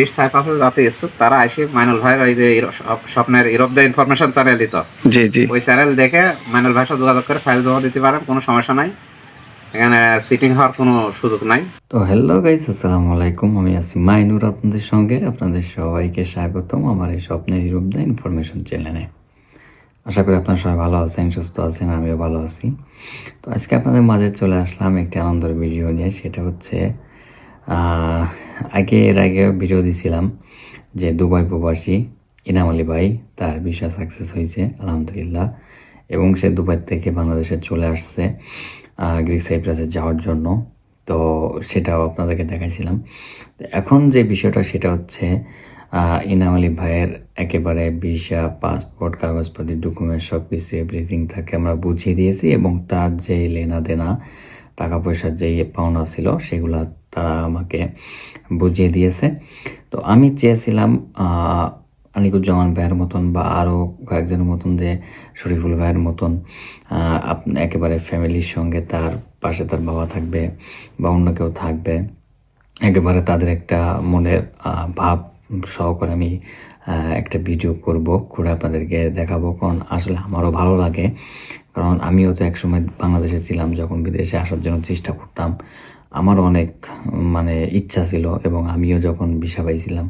বিশ সাইপাসে যাতে ইচ্ছুক তারা এসে মাইনুল ভাইয়ের ওই যে স্বপ্নের ইউরোপ দ্য ইনফরমেশন চ্যানেল দিত। জি জি। ওই চ্যানেল দেখে মাইনুল ভাইয়ের সাথে যোগাযোগ করে ফাইল জমা দিতে পারেন কোনো সমস্যা নাই। এখানে সিটিং হওয়ার কোনো সুযোগ নাই। তো হ্যালো গাইস আসসালামু আলাইকুম। আমি আছি মাইনুর আপনাদের সঙ্গে। আপনাদের সবাইকে স্বাগতম আমার এই স্বপ্নের ইউরোপ দ্য ইনফরমেশন চ্যানেলে আশা করি আপনারা সবাই ভালো আছেন সুস্থ আছেন আমিও ভালো আছি। তো আজকে আপনাদের মাঝে চলে আসলাম একটি আনন্দের ভিডিও নিয়ে সেটা হচ্ছে আগে, এর আগে ভিডিও দিছিলাম যে দুবাই প্রবাসী ইনাম আলী ভাই, তার ভিসা সাকসেস হয়েছে, আলহামদুলিল্লাহ। এবং সে দুবাই থেকে বাংলাদেশে চলে আসছে গ্রিক সাইপ্রাসে যাওয়ার জন্য। তো সেটাও আপনাদেরকে দেখাইছিলাম। এখন যে বিষয়টা, সেটা হচ্ছে ইনাম আলী ভাইয়ের একেবারে ভিসা পাসপোর্ট কাগজপাতি ডকুমেন্ট সব কিছু এভরিথিং তাকে আমরা বুঝিয়ে দিয়েছি এবং তার যে লেনা দেনা টাকা পয়সার যে পাওনা ছিল, সেগুলা তারা আমাকে বুঝিয়ে দিয়েছে। তো আমি চেয়েছিলাম আনিকুজ্জামান ভাইয়ের মতন বা আরও কয়েকজনের মতন যে শরীফুল ভাইয়ের মতন একেবারে ফ্যামিলির সঙ্গে তার পাশে তার বাবা থাকবে বা অন্য কেউ থাকবে, একেবারে তাদের একটা মনের ভাব সহকারে আমি একটা ভিডিও করব, করে আপনাদেরকে দেখাবো, কারণ আসলে আমারও ভালো লাগে। কারণ আমিও তো একসময় বাংলাদেশে ছিলাম, যখন বিদেশে আসার জন্য চেষ্টা করতাম আমার অনেক মানে ইচ্ছা ছিল এবং আমিও যখন ভিসা পাইছিলাম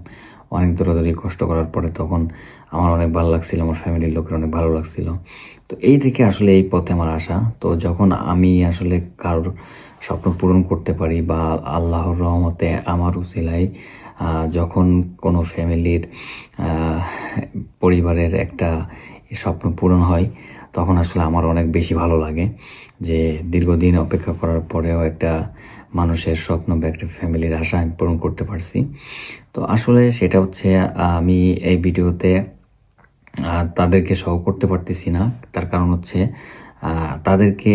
অনেক দৌড়াদৌড়ি কষ্ট করার পরে তখন আমার অনেক ভালো লাগছিল আমার ফ্যামিলির লোকের অনেক ভালো লাগছিল। তো এই থেকে আসলে এই পথে আমার আসা। তো যখন আমি আসলে কারোর স্বপ্ন পূরণ করতে পারি বা আল্লাহর রহমতে আমার উসিলাই আহ, যখন কোনো ফ্যামিলির পরিবারের একটা স্বপ্ন পূরণ হয় তখন আসলে আমার অনেক বেশি ভালো লাগে যে দীর্ঘদিন অপেক্ষা করার পরেও একটা মানুষের স্বপ্ন বা একটা ফ্যামিলির আশা আমি পূরণ করতে পারছি। তো আসলে সেটা হচ্ছে, আমি এই ভিডিওতে তাদেরকে সহ করতে পারতেছি না। তার কারণ হচ্ছে তাদেরকে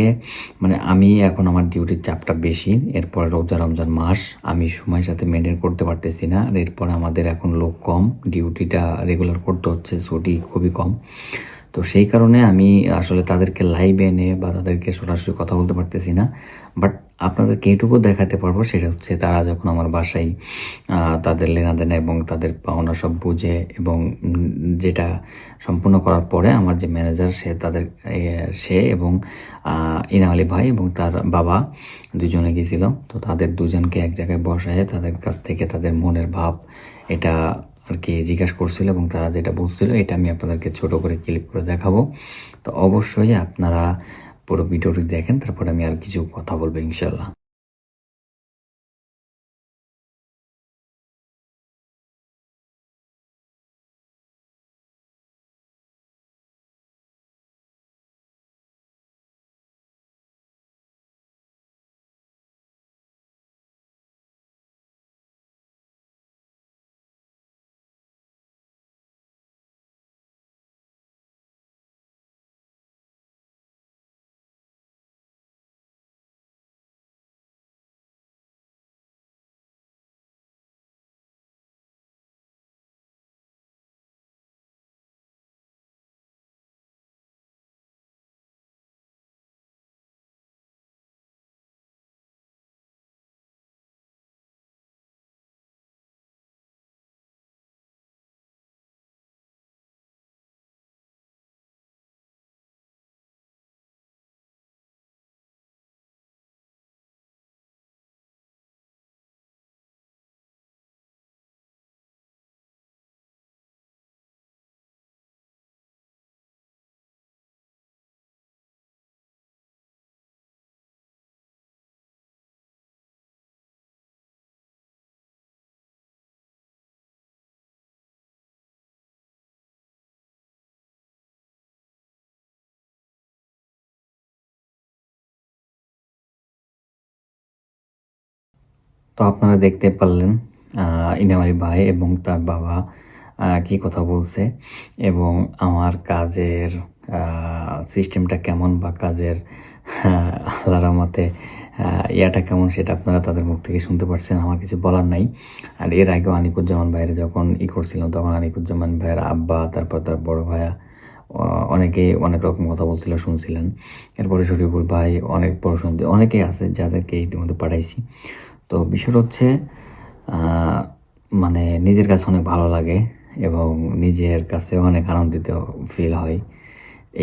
মানে আমি এখন আমার ডিউটির চাপটা বেশি। এরপরে রোজা রমজান মাস, আমি সময়ের সাথে মেনটেন করতে পারতেছি না। আর এরপরে আমাদের এখন লোক কম, ডিউটিটা রেগুলার করতে হচ্ছে ছুটি খুবই কম। তো সেই কারণে আমি আসলে তাদেরকে লাইভ এনে বা তাদেরকে সরাসরি কথা বলতে পারতেছি না। বাট আপনাদেরকে এটুকু দেখাতে পারব সেটা হচ্ছে তারা যখন আমার বাসায় তাদের লেনাদেনা এবং তাদের পাওনা সব বুঝে এবং যেটা সম্পূর্ণ করার পরে আমার যে ম্যানেজার সে তাদের সে এবং আহ, ইনাম আলী ভাই এবং তার বাবা দুজনে গিয়েছিল তো তাদের দুজনকে এক জায়গায় বসায় তাদের কাছ থেকে তাদের মনের ভাব এটা আর কি জিজ্ঞাসা করছিল এবং তারা যেটা বুঝছিল এটা আমি আপনাদেরকে ছোট করে ক্লিপ করে দেখাবো। তো অবশ্যই আপনারা পুরো ভিডিওটি দেখেন তারপরে আমি আর কিছু কথা বলব ইনশাল্লাহ তো আপনারা দেখতে পারলেন আহ, ইনাম আলী ভাই এবং তার বাবা কি কথা বলছে এবং আমার কাজের সিস্টেমটা কেমন বা কাজের আল্লাহ রহমতে ইয়াটা কেমন সেটা আপনারা তাদের মুখ থেকে শুনতে পারছেন আমার কিছু বলার নাই। আর এর আগেও আনিকুজ্জামান ভাইয়ের যখন ই করছিলাম তখন আনিকুজ্জামান ভাইয়ের আব্বা তারপর তার বড় ভাইয়া অনেকে অনেক রকম কথা বলছিল শুনছিলেন। এরপরে শরীফুল ভাই অনেক বড় শুনতে অনেকেই আছে যাদেরকে ইতিমধ্যে পাঠাইছি। তো বিষয় হচ্ছে মানে নিজের কাছে অনেক ভালো লাগে এবং নিজের কাছে অনেক আনন্দিত ফিল হয়,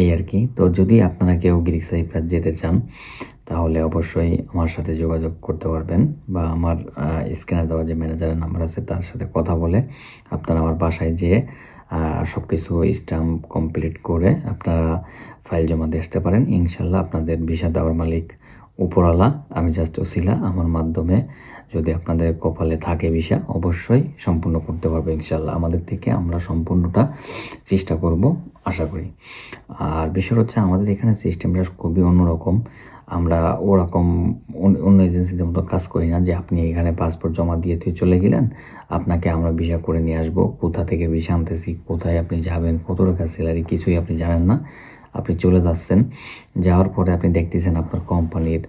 এই আর কি। তো যদি আপনারা কেউ গ্রিক সাইপ্রাস যেতে চান, তাহলে অবশ্যই আমার সাথে যোগাযোগ করতে পারবেন বা আমার স্ক্যানে দেওয়া যে ম্যানেজারের নাম্বার আছে, তার সাথে কথা বলে আপনারা আমার বাসায় যেয়ে সব কিছু স্টাম্প কমপ্লিট করে আপনারা ফাইল জমা দিয়ে আসতে পারেন। ইনশাল্লাহ আপনাদের ভিসা দেওয়ার মালিক উপরওয়ালা, আমি জাস্ট ওসিলা, আমার মাধ্যমে যদি আপনাদের কপালে থাকে ভিসা অবশ্যই সম্পূর্ণ করতে পারব ইনশাল্লাহ আমাদের থেকে আমরা সম্পূর্ণটা চেষ্টা করব, আশা করি। আর বিষয় হচ্ছে আমাদের এখানে সিস্টেমটা খুবই অন্যরকম। আমরা ওরকম অন্য এজেন্সিদের মতো কাজ করি না যে আপনি এখানে পাসপোর্ট জমা দিয়ে তুই চলে গেলেন, আপনাকে আমরা ভিসা করে নিয়ে আসব। কোথা থেকে ভিসা আনতেছি, কোথায় আপনি যাবেন, কত টাকা স্যালারি, কিছুই আপনি জানেন না। আপনি চলে যাচ্ছেন। যাওয়ার পরে আপনি দেখতেছেন আপনার কোম্পানির,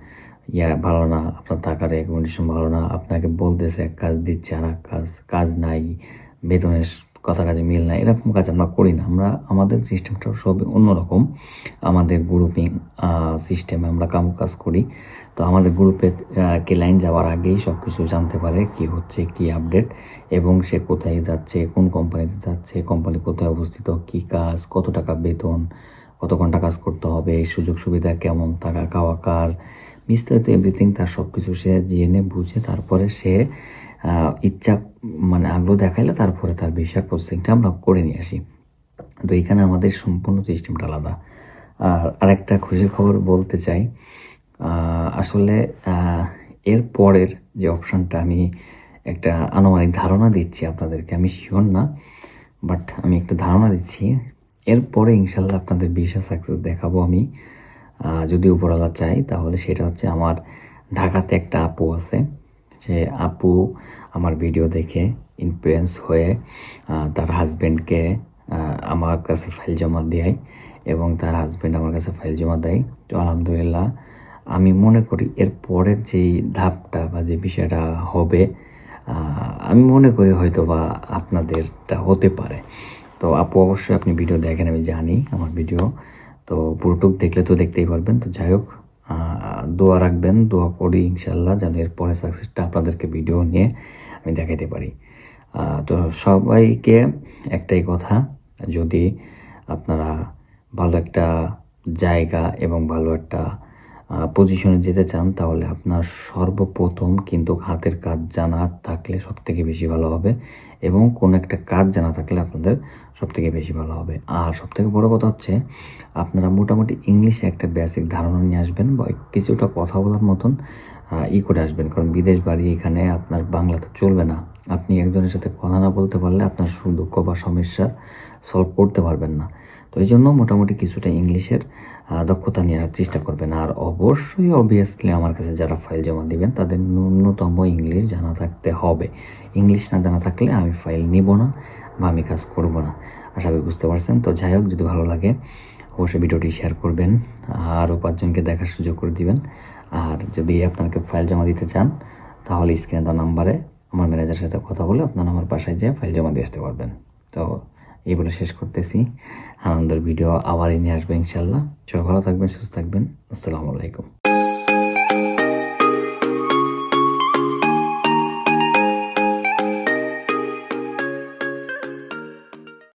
ইয়া, ভালো না, আপনার থাকার অ্যাকোমোডেশন ভালো না, আপনাকে বলতেছে এক কাজ দিচ্ছে আর এক কাজ কাজ নাই, বেতনের কথা কাজে মিল নাই, এরকম কাজ আমরা করি না। আমরা, আমাদের সিস্টেমটা সবই অন্যরকম। আমাদের গ্রুপিং সিস্টেমে আমরা কাম কাজ করি। তো আমাদের গ্রুপে ক্লায়েন্ট যাওয়ার আগেই সব কিছু জানতে পারে কি হচ্ছে, কি আপডেট এবং সে কোথায় যাচ্ছে, কোন কোম্পানিতে যাচ্ছে কোম্পানি কোথায় অবস্থিত, কি কাজ, কত টাকা বেতন কত ঘণ্টা কাজ করতে হবে সুযোগ সুবিধা কেমন থাকা খাওয়া কার, বিস্তারিত এভরিথিং তার সব কিছু সে জেনে বুঝে, তারপরে সে ইচ্ছা মানে আগ্রহ দেখাইলে তারপরে তার ভিসার প্রসেসিংটা আমরা করে নিয়ে আসি। তো এখানে আমাদের সম্পূর্ণ সিস্টেমটা আলাদা। আর আরেকটা খুশির খবর বলতে চাই আসলে এর পরের যে অপশানটা আমি একটা আনুমানিক ধারণা দিচ্ছি আপনাদেরকে, আমি শিওর না বাট আমি একটা ধারণা দিচ্ছি এরপরে ইনশাল্লাহ আপনাদের ভিসা সাকসেস দেখাবো আমি। যদি উপরওয়ালা চাই তাহলে সেটা হচ্ছে আমার ঢাকাতে একটা আপু আছে। সে আপু আমার ভিডিও দেখে ইনফ্লুয়েন্স হয়ে তার হাজব্যান্ডকে আমার কাছে ফাইল জমা দেয় এবং তার হাজব্যান্ড আমার কাছে ফাইল জমা দেয়। তো আলহামদুলিল্লাহ, আমি মনে করি এর পরের যেই ধাপটা বা যে বিষয়টা হবে আমি মনে করি হয়তো বা আপনাদেরটা হতে পারে। তো আপু অবশ্যই আপনি ভিডিও দেখেন, আমি জানি আমার ভিডিও তো পুরোটুক দেখলে তো দেখতেই পারবেন। তো যাই হোক দোয়া রাখবেন, দোয়া করি ইনশাল্লাহ যেন এর পরে সাকসেসটা আপনাদেরকে ভিডিও নিয়ে আমি দেখাতে পারি। তো সবাইকে একটাই কথা, যদি আপনারা ভালো একটা জায়গা এবং ভালো একটা পজিশনে যেতে চান, তাহলে আপনার সর্বপ্রথম কিন্তু হাতের কাজ জানা থাকলে সব থেকে বেশি ভালো হবে এবং কোনো একটা কাজ জানা থাকলে আপনাদের সব থেকে বেশি ভালো হবে। আর সব থেকে বড় কথা হচ্ছে, আপনারা মোটামুটি ইংলিশে একটা বেসিক ধারণা নিয়ে আসবেন বা কিছুটা কথা বলার মতন ই করে আসবেন। কারণ বিদেশ বাড়ি এখানে আপনার বাংলা তো চলবে না। আপনি একজনের সাথে কথা না বলতে পারলে আপনার দুঃখ বা সমস্যা সলভ করতে পারবেন না। তো এই জন্য মোটামুটি কিছুটা ইংলিশের দক্ষতা নেওয়ার চেষ্টা করবেন। আর অবশ্যই অবভিয়াসলি আমার কাছে যারা ফাইল জমা দিবেন, তাদের ন্যূনতম ইংলিশ জানা থাকতে হবে। ইংলিশ না জানা থাকলে আমি ফাইল নিব না বা আমি কাজ করব না। আশা করি বুঝতে পারছেন। তো যাই হোক, যদি ভালো লাগে, অবশ্যই ভিডিওটি শেয়ার করবেন আরও পাঁচজনকে দেখার সুযোগ করে দিবেন। আর যদি আপনাকে ফাইল জমা দিতে চান, তাহলে স্ক্রিনে দেওয়া নাম্বারে আমার ম্যানেজারের সাথে কথা বলে আপনারা আমার বাসায় যেয়ে ফাইল জমা দিয়ে আসতে পারবেন। তো এই বলে শেষ করতেছি। আনন্দের ভিডিও আবার নিয়ে আসব ইনশাল্লাহ। সবাই ভালো থাকবেন, সুস্থ থাকবেন। আসসালামু আলাইকুম।